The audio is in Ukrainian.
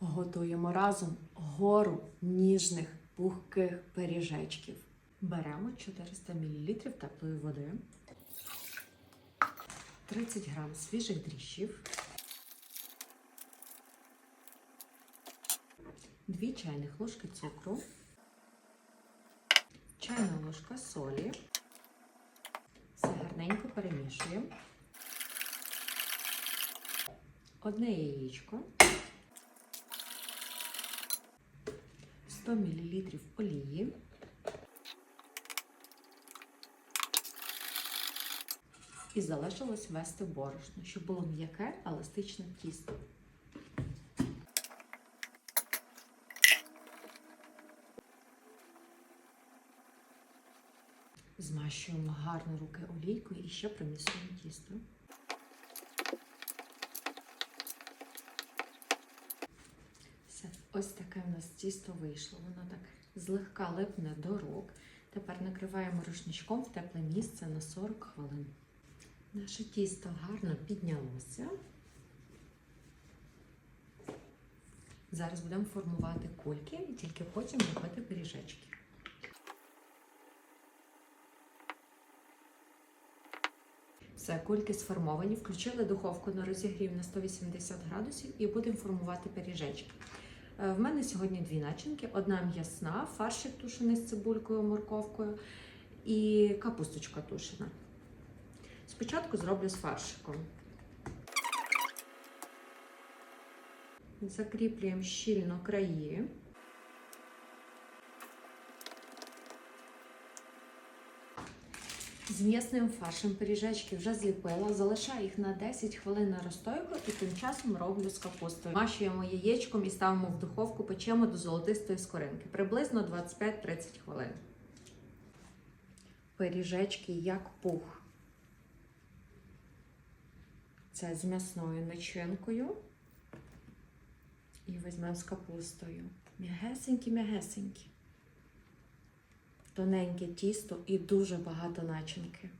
Готуємо разом гору ніжних пухких пиріжечків. Беремо 400 мл теплої води, 30 г свіжих дріжджів, 2 чайних ложки цукру, чайна ложка солі. Все гарненько перемішуємо. Одне яєчко, 100 мл олії, і залишилось ввести борошно, щоб було м'яке, еластичне тісто. Змащуємо гарно руки олійкою і ще промісуємо тісто. Все, ось таке у нас тісто вийшло. Воно так злегка липне до рук. Тепер накриваємо рушничком в тепле місце на 40 хвилин. Наше тісто гарно піднялося. Зараз будемо формувати кульки і тільки потім робити пиріжечки. Все, кульки сформовані, включили духовку на розігрів на 180 градусів і будемо формувати пиріжечки. Е, В мене сьогодні дві начинки: одна м'ясна, фаршик тушений з цибулькою, морковкою і капусточка тушена. Спочатку зроблю з фаршиком. Закріплюємо щільно краї. З м'ясним фаршем пиріжечки вже зліпила, залишаю їх на 10 хвилин на розстойку і тим часом роблю з капустою. Машуємо яєчком і ставимо в духовку, печемо до золотистої скоринки. Приблизно 25-30 хвилин. Пиріжечки як пух. Це з м'ясною начинкою. І візьмемо з капустою. М'ягесенькі-м'ягесенькі. Тоненьке тісто і дуже багато начинки.